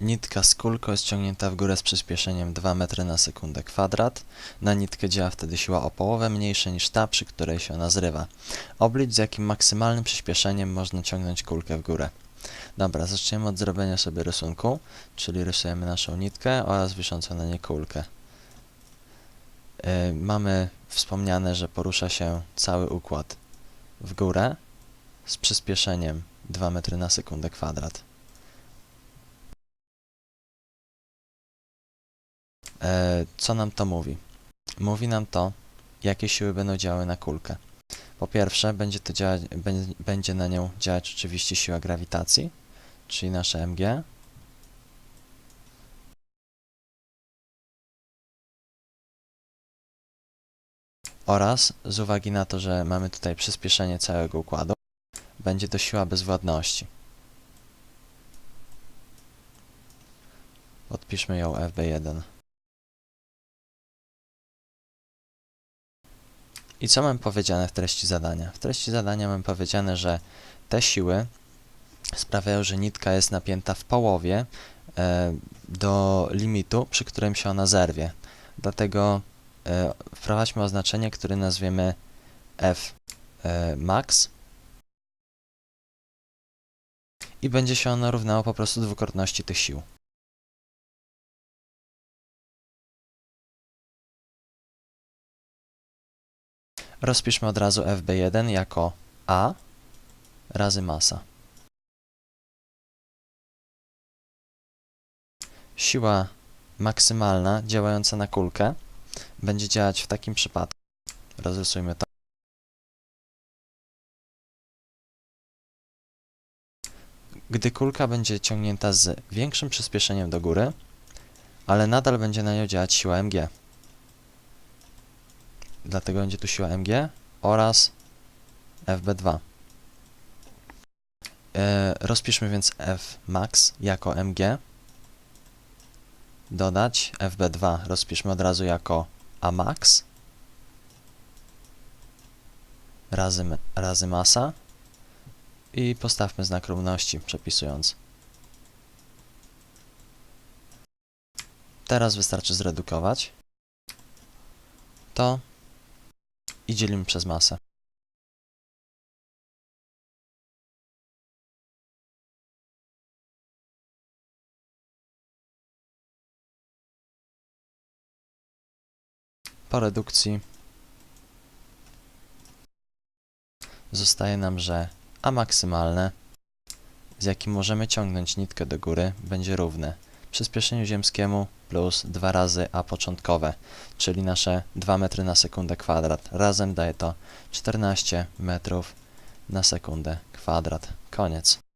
Nitka z kulką jest ciągnięta w górę z przyspieszeniem 2 metry na sekundę kwadrat. Na nitkę działa wtedy siła o połowę mniejsza niż ta, przy której się ona zrywa. Oblicz z jakim maksymalnym przyspieszeniem można ciągnąć kulkę w górę. Dobra, zaczniemy od zrobienia sobie rysunku, czyli rysujemy naszą nitkę oraz wiszącą na niej kulkę. Yy, mamy wspomniane, że porusza się cały układ w górę z przyspieszeniem 2 metry na sekundę kwadrat. Co nam to mówi? Mówi nam to, jakie siły będą działały na kulkę. Po pierwsze, będzie, to działać, bę- będzie na nią działać oczywiście siła grawitacji, czyli nasze mg. Oraz z uwagi na to, że mamy tutaj przyspieszenie całego układu, będzie to siła bezwładności. Odpiszmy ją FB1. I co mam powiedziane w treści zadania? W treści zadania mam powiedziane, że te siły sprawiają, że nitka jest napięta w połowie e, do limitu, przy którym się ona zerwie. Dlatego e, wprowadźmy oznaczenie, które nazwiemy F e, max i będzie się ono równało po prostu dwukrotności tych sił. Rozpiszmy od razu FB1 jako A razy masa. Siła maksymalna działająca na kulkę będzie działać w takim przypadku. Rozrysujmy to. Gdy kulka będzie ciągnięta z większym przyspieszeniem do góry, ale nadal będzie na nią działać siła mg. Dlatego będzie tu siła mg oraz fb2. E, rozpiszmy więc f max jako mg. Dodać fb2 rozpiszmy od razu jako a max razy, razy masa i postawmy znak równości przepisując. Teraz wystarczy zredukować to i dzielimy przez masę. Po redukcji zostaje nam, że A maksymalne, z jakim możemy ciągnąć nitkę do góry, będzie równe przyspieszeniu ziemskiemu plus 2 razy A początkowe, czyli nasze 2 metry na sekundę kwadrat. Razem daje to 14 metrów na sekundę kwadrat. Koniec.